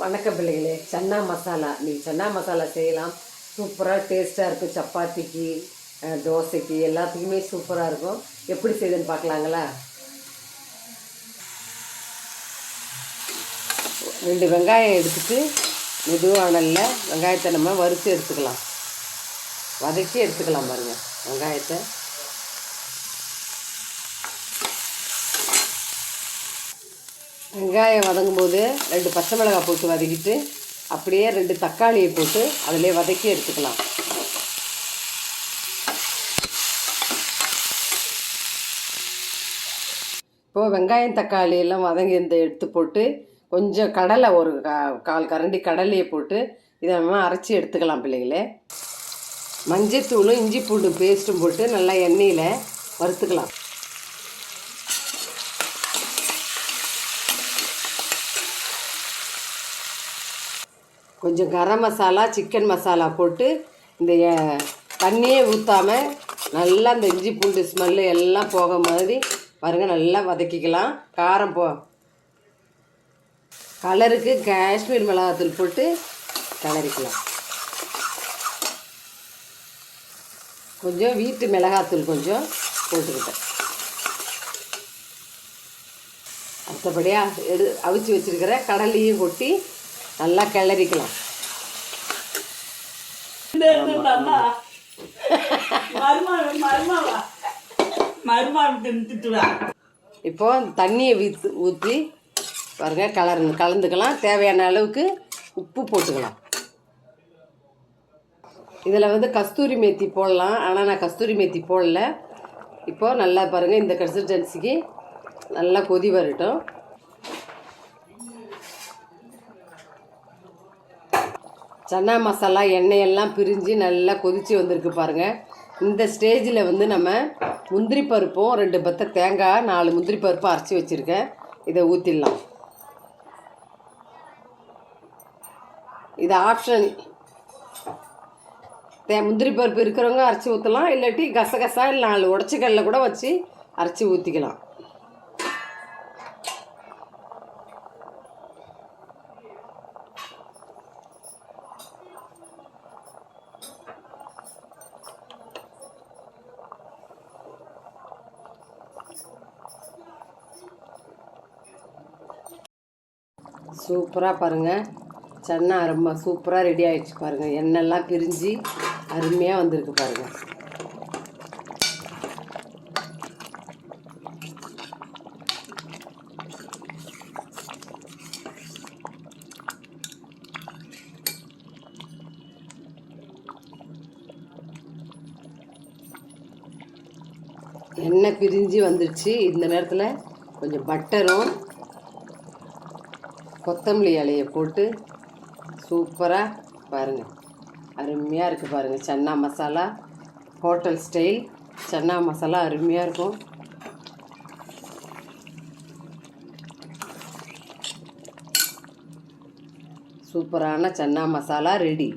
வணக்கம் பிள்ளைகளே சன்னா மசாலா. நீங்கள் சன்னா மசாலா செய்யலாம். சூப்பராக டேஸ்ட்டாக இருக்கும். சப்பாத்திக்கு தோசைக்கு எல்லாத்துக்குமே சூப்பராக இருக்கும். எப்படி செய்யுதுன்னு பார்க்கலாங்களா? ரெண்டு வெங்காயம் எடுத்துட்டு மெதுவானல்ல வெங்காயத்தை நம்ம வறுத்து எடுத்துக்கலாம். வதக்கி எடுத்துக்கலாம் பாருங்கள் வெங்காயத்தை. வெங்காயம் வதங்கும் போது ரெண்டு பச்சை மிளகாய் போட்டு வதக்கிட்டு அப்படியே ரெண்டு தக்காளியை போட்டு அதிலே வதக்கி எடுத்துக்கலாம். இப்போது வெங்காயம் தக்காளி எல்லாம் வதங்கி இந்த எடுத்து போட்டு கொஞ்சம் கடலை ஒரு கா- கால் கரண்டி கடலையை போட்டு இதை நம்ம அரைச்சி எடுத்துக்கலாம் பிள்ளைகளே. மஞ்சத்தூளும் இஞ்சி பூண்டு பேஸ்ட்டும் போட்டு நல்லா எண்ணெயில் வறுத்துக்கலாம். கொஞ்சம் கரம் மசாலா சிக்கன் மசாலா போட்டு இந்த தண்ணியே ஊற்றாமல் நல்லா இந்த இஞ்சி பூண்டு ஸ்மெல்லு எல்லாம் போக மாதிரி பாருங்கள் நல்லா வதக்கிக்கலாம். காரம் போ கலருக்கு காஷ்மீர் மிளகாத்தூள் போட்டு கிளறிக்கலாம். கொஞ்சம் வீட்டு மிளகாத்தூள் கொஞ்சம் போட்டுக்கிட்டேன். அடுத்தபடியாக எடு அவிச்சு வச்சுருக்கிற கடலையும் கொட்டி நல்லா கிளறிக்கலாம். இப்போ தண்ணியை வீத்து ஊற்றி பாருங்க கலர் கலந்துக்கலாம். தேவையான அளவுக்கு உப்பு போட்டுக்கலாம். இதில் வந்து கஸ்தூரி மேத்தி போடலாம். ஆனால் நான் கஸ்தூரி மேத்தி போடல. இப்போ நல்லா பாருங்கள் இந்த கன்சிஸ்டன்சிக்கு நல்லா கொதி வரட்டும். சன்னா மசாலா எண்ணெயெல்லாம் பிரிஞ்சு நல்லா கொதித்து வந்திருக்கு பாருங்கள் இந்த ஸ்டேஜில் வந்து நம்ம முந்திரி பருப்பும் ரெண்டு பத்த தேங்காய் நாலு முந்திரி பருப்பும் அரைச்சி வச்சுருக்கேன். இதை ஊற்றிடலாம் இது ஆப்ஷன் தே முந்திரி பருப்பு இருக்கிறவங்க அரைச்சி ஊற்றலாம் இல்லாட்டி கசகசா இல்லை நாலு உடச்சிக்கல்ல கூட வச்சு அரைச்சி ஊற்றிக்கலாம் சூப்பராக பாருங்கள் சன்னா ரொம்ப சூப்பராக ரெடி ஆகிடுச்சு பாருங்கள் எண்ணெய்லாம் பிரிஞ்சு அருமையாக வந்திருக்கு பாருங்கள் எண்ணெய் பிரிஞ்சு வந்துடுச்சு இந்த நேரத்தில் கொஞ்சம் பட்டரும் கொத்தமல்லி இலையை போட்டு சூப்பராக பாருங்கள் அருமையாக இருக்குது பாருங்கள் சன்னா மசாலா ஹோட்டல் ஸ்டைல். சன்னா மசாலா அருமையாக இருக்கும். சூப்பரான சன்னா மசாலா ரெடி.